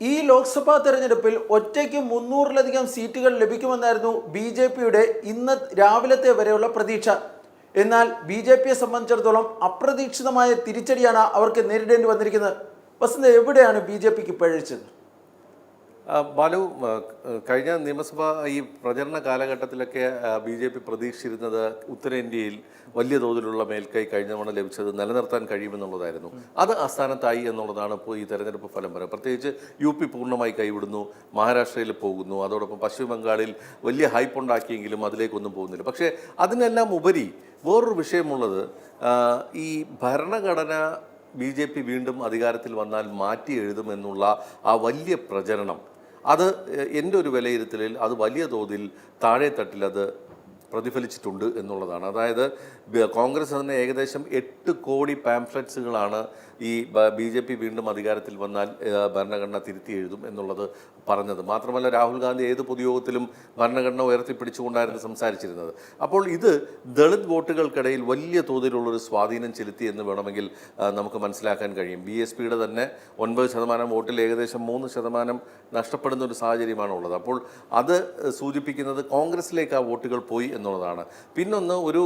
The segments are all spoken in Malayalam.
ഈ ലോക്സഭാ തെരഞ്ഞെടുപ്പിൽ ഒറ്റയ്ക്ക് മുന്നൂറിലധികം സീറ്റുകൾ ലഭിക്കുമെന്നായിരുന്നു ബി ജെ പിയുടെ ഇന്ന് രാവിലത്തെ വരെയുള്ള പ്രതീക്ഷ. എന്നാൽ ബി ജെ പിയെ സംബന്ധിച്ചിടത്തോളം അപ്രതീക്ഷിതമായ തിരിച്ചടിയാണ് അവർക്ക് നേരിടേണ്ടി വന്നിരിക്കുന്നത്. വസന്ത എവിടെയാണ് ബി ജെ പിക്ക് പഴിച്ചത്? ബാലു കഴിഞ്ഞ നിയമസഭ ഈ പ്രചരണ കാലഘട്ടത്തിലൊക്കെ ബി ജെ പി പ്രതീക്ഷിച്ചിരുന്നത് ഉത്തരേന്ത്യയിൽ വലിയ തോതിലുള്ള മേൽക്കൈ കഴിഞ്ഞ തവണ ലഭിച്ചത് നിലനിർത്താൻ കഴിയുമെന്നുള്ളതായിരുന്നു. അത് അസ്ഥാനത്തായി എന്നുള്ളതാണ് ഇപ്പോൾ ഈ തെരഞ്ഞെടുപ്പ് ഫലം പറയുന്നത് പ്രത്യേകിച്ച് യു പി പൂർണമായി കൈവിടുന്നു മഹാരാഷ്ട്രയിൽ പോകുന്നു അതോടൊപ്പം പശ്ചിമ ബംഗാളിൽ വലിയ ഹൈപ്പ് ഉണ്ടാക്കിയെങ്കിലും അതിലേക്കൊന്നും പോകുന്നില്ല. പക്ഷേ അതിനെല്ലാം ഉപരി വേറൊരു വിഷയമുള്ളത് ഈ ഭരണഘടന ബി ജെ പി വീണ്ടും അധികാരത്തിൽ വന്നാൽ മാറ്റി എഴുതുമെന്നുള്ള ആ വലിയ പ്രചരണം അത് എന്റെ ഒരു വിലയിരുത്തലിൽ അത് വലിയ തോതിൽ താഴെത്തട്ടിൽ അത് പ്രതിഫലിച്ചിട്ടുണ്ട് എന്നുള്ളതാണ്. അതായത് കോൺഗ്രസ് തന്നെ ഏകദേശം എട്ട് കോടി പാംഫ്ലറ്റ്സുകളാണ് ഈ ബി ജെ പി വീണ്ടും അധികാരത്തിൽ വന്നാൽ ഭരണഘടന തിരുത്തി എഴുതും എന്നുള്ളത് പറഞ്ഞത്. മാത്രമല്ല രാഹുൽ ഗാന്ധി ഏത് പൊതുയോഗത്തിലും ഭരണഘടന ഉയർത്തിപ്പിടിച്ചുകൊണ്ടായിരുന്നു സംസാരിച്ചിരുന്നത്. അപ്പോൾ ഇത് ദളിത് വോട്ടുകൾക്കിടയിൽ വലിയ തോതിലുള്ളൊരു സ്വാധീനം ചെലുത്തി എന്ന് വേണമെങ്കിൽ നമുക്ക് മനസ്സിലാക്കാൻ കഴിയും. ബി എസ് പിയുടെ തന്നെ ഒൻപത് ശതമാനം വോട്ടിൽ ഏകദേശം മൂന്ന് ശതമാനം നഷ്ടപ്പെടുന്ന ഒരു സാഹചര്യമാണ് ഉള്ളത് അപ്പോൾ അത് സൂചിപ്പിക്കുന്നത് കോൺഗ്രസിലേക്ക് ആ വോട്ടുകൾ പോയി എന്നുള്ളതാണ്. പിന്നൊന്ന് ഒരു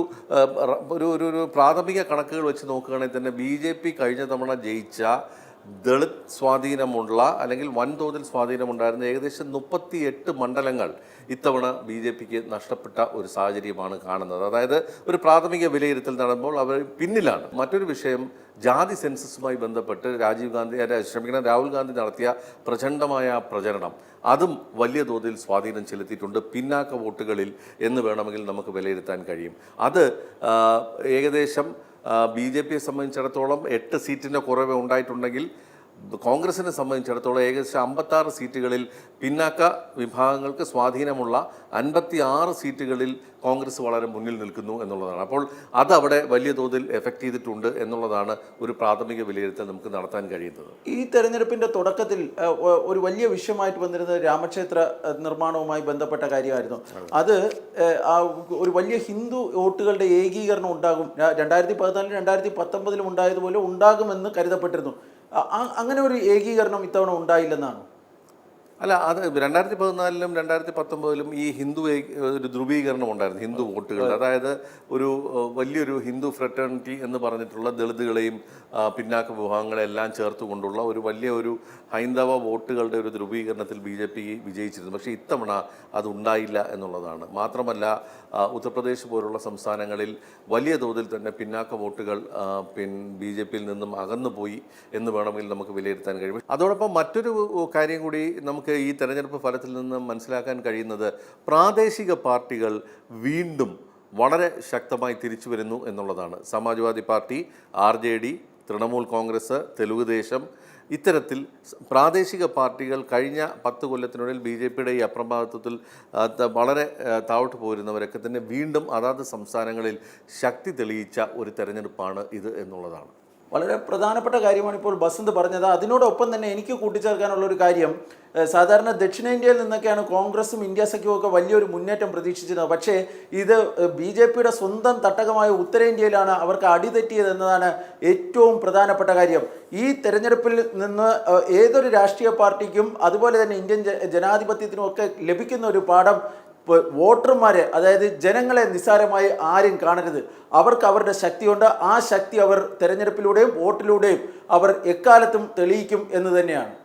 ഒരു ഒരു പ്രാഥമിക കണക്കുകൾ വെച്ച് നോക്കുകയാണെങ്കിൽ തന്നെ ബി ജെ പി കഴിഞ്ഞ തവണ ജയിച്ച ദളിത് സ്വാധീനമുള്ള അല്ലെങ്കിൽ വൻതോതിൽ സ്വാധീനമുണ്ടായിരുന്ന ഏകദേശം മുപ്പത്തി എട്ട് മണ്ഡലങ്ങൾ ഇത്തവണ ബി ജെ പിക്ക് നഷ്ടപ്പെട്ട ഒരു സാഹചര്യമാണ് കാണുന്നത്. അതായത് ഒരു പ്രാഥമിക വിലയിരുത്തൽ നടമ്പോൾ അവർ പിന്നിലാണ്. മറ്റൊരു വിഷയം ജാതി സെൻസസുമായി ബന്ധപ്പെട്ട് രാജീവ് ഗാന്ധി ശ്രമിക്കണം രാഹുൽ ഗാന്ധി നടത്തിയ പ്രചണ്ഡമായ പ്രചരണം. അതും വലിയ തോതിൽ സ്വാധീനം ചെലുത്തിയിട്ടുണ്ട് പിന്നാക്ക വോട്ടുകളിൽ എന്ന് വേണമെങ്കിൽ നമുക്ക് വിലയിരുത്താൻ കഴിയും. അത് ഏകദേശം ബി ജെ പിയെ സംബന്ധിച്ചിടത്തോളം എട്ട് സീറ്റിന്റെ കുറവ് ഉണ്ടായിട്ടുണ്ടെങ്കിൽ കോൺഗ്രസിനെ സംബന്ധിച്ചിടത്തോളം ഏകദേശം അമ്പത്താറ് സീറ്റുകളിൽ പിന്നാക്ക വിഭാഗങ്ങൾക്ക് സ്വാധീനമുള്ള അൻപത്തി ആറ് സീറ്റുകളിൽ കോൺഗ്രസ് വളരെ മുന്നിൽ നിൽക്കുന്നു എന്നുള്ളതാണ്. അപ്പോൾ അതവിടെ വലിയ തോതിൽ എഫക്റ്റ് ചെയ്തിട്ടുണ്ട് എന്നുള്ളതാണ് ഒരു പ്രാഥമിക വിലയിരുത്തൽ നമുക്ക് നടത്താൻ കഴിയുന്നത്. ഈ തെരഞ്ഞെടുപ്പിന്റെ തുടക്കത്തിൽ ഒരു വലിയ വിഷയമായിട്ട് വന്നിരുന്നത് രാമക്ഷേത്ര നിർമ്മാണവുമായി ബന്ധപ്പെട്ട കാര്യമായിരുന്നു. അത്. ഒരു വലിയ ഹിന്ദു വോട്ടുകളുടെ ഏകീകരണം ഉണ്ടാകും. രണ്ടായിരത്തി പതിനാലിലും രണ്ടായിരത്തി പത്തൊമ്പതിലും ഉണ്ടായതുപോലെ ഉണ്ടാകുമെന്ന് കരുതപ്പെട്ടിരുന്നു. അങ്ങനെ ഒരു ഏകീകരണം ഇത്തവണ ഉണ്ടായില്ലെന്നാണ്? അല്ല അത് രണ്ടായിരത്തി പതിനാലിലും രണ്ടായിരത്തി പത്തൊമ്പതിലും ഈ ഹിന്ദു ഒരു ധ്രുവീകരണം ഉണ്ടായിരുന്നു ഹിന്ദു വോട്ടുകൾ അതായത് ഒരു വലിയൊരു ഹിന്ദു ഫ്രട്ടേണിറ്റി എന്ന് പറഞ്ഞിട്ടുള്ള ദളിതുകളെയും പിന്നാക്ക വിഭാഗങ്ങളെല്ലാം ചേർത്തുകൊണ്ടുള്ള ഒരു വലിയ ഒരു ഹൈന്ദവ വോട്ടുകളുടെ ഒരു ധ്രുവീകരണത്തിൽ ബി ജെ പി വിജയിച്ചിരുന്നു. പക്ഷേ ഇത്തവണ അത് ഉണ്ടായില്ല എന്നുള്ളതാണ്. മാത്രമല്ല ഉത്തർപ്രദേശ് പോലുള്ള സംസ്ഥാനങ്ങളിൽ വലിയ തോതിൽ തന്നെ പിന്നാക്ക വോട്ടുകൾ പിൻ ബി ജെ പിയിൽ നിന്നും അകന്നുപോയി എന്ന് വേണമെങ്കിൽ നമുക്ക് വിലയിരുത്താൻ കഴിയും. അതോടൊപ്പം മറ്റൊരു കാര്യം കൂടി നമുക്ക് ഈ തെരഞ്ഞെടുപ്പ് ഫലത്തിൽ നിന്ന് മനസ്സിലാക്കാൻ കഴിയുന്നത് പ്രാദേശിക പാർട്ടികൾ വീണ്ടും വളരെ ശക്തമായി തിരിച്ചു വരുന്നു എന്നുള്ളതാണ്. Samajwadi party R J D Trinamool Congress Telugu Desam ഇത്തരത്തിൽ പ്രാദേശിക പാർട്ടികൾ കഴിഞ്ഞ പത്ത് കൊല്ലത്തിനുള്ളിൽ ബി ജെ പിയുടെ ഈ അപ്രമാദത്വത്തിൽ വളരെ താഴോട്ട് പോരുന്നവരൊക്കെ തന്നെ വീണ്ടും അതാത് സംസ്ഥാനങ്ങളിൽ ശക്തി തെളിയിച്ച ഒരു തെരഞ്ഞെടുപ്പാണ് ഇത് എന്നുള്ളതാണ്. വളരെ പ്രധാനപ്പെട്ട കാര്യമാണ് ഇപ്പോൾ ബസന്ത് പറഞ്ഞത്. അതിനോടൊപ്പം തന്നെ എനിക്ക് കൂട്ടിച്ചേർക്കാനുള്ള ഒരു കാര്യം സാധാരണ ദക്ഷിണേന്ത്യയിൽ നിന്നൊക്കെയാണ് കോൺഗ്രസും ഇന്ത്യ സഖ്യവും ഒക്കെ വലിയൊരു മുന്നേറ്റം പ്രതീക്ഷിച്ചിരുന്നത്. പക്ഷേ ഇത് ബി ജെ പിയുടെ സ്വന്തം തട്ടകമായ ഉത്തരേന്ത്യയിലാണ് അവർക്ക് അടിതെറ്റിയത് എന്നതാണ് ഏറ്റവും പ്രധാനപ്പെട്ട കാര്യം. ഈ തെരഞ്ഞെടുപ്പിൽ നിന്ന് ഏതൊരു രാഷ്ട്രീയ പാർട്ടിക്കും അതുപോലെ തന്നെ ഇന്ത്യൻ ജനാധിപത്യത്തിനും ഒക്കെ ലഭിക്കുന്ന ഒരു പാഠം വോട്ടർമാരെ അതായത് ജനങ്ങളെ നിസ്സാരമായി ആരും കാണരുത്. അവർക്ക് അവരുടെ ശക്തിയുണ്ട്. ആ ശക്തി അവർ തെരഞ്ഞെടുപ്പിലൂടെയും വോട്ടിലൂടെയും അവർ എക്കാലത്തും തെളിയിക്കും എന്ന് തന്നെയാണ്.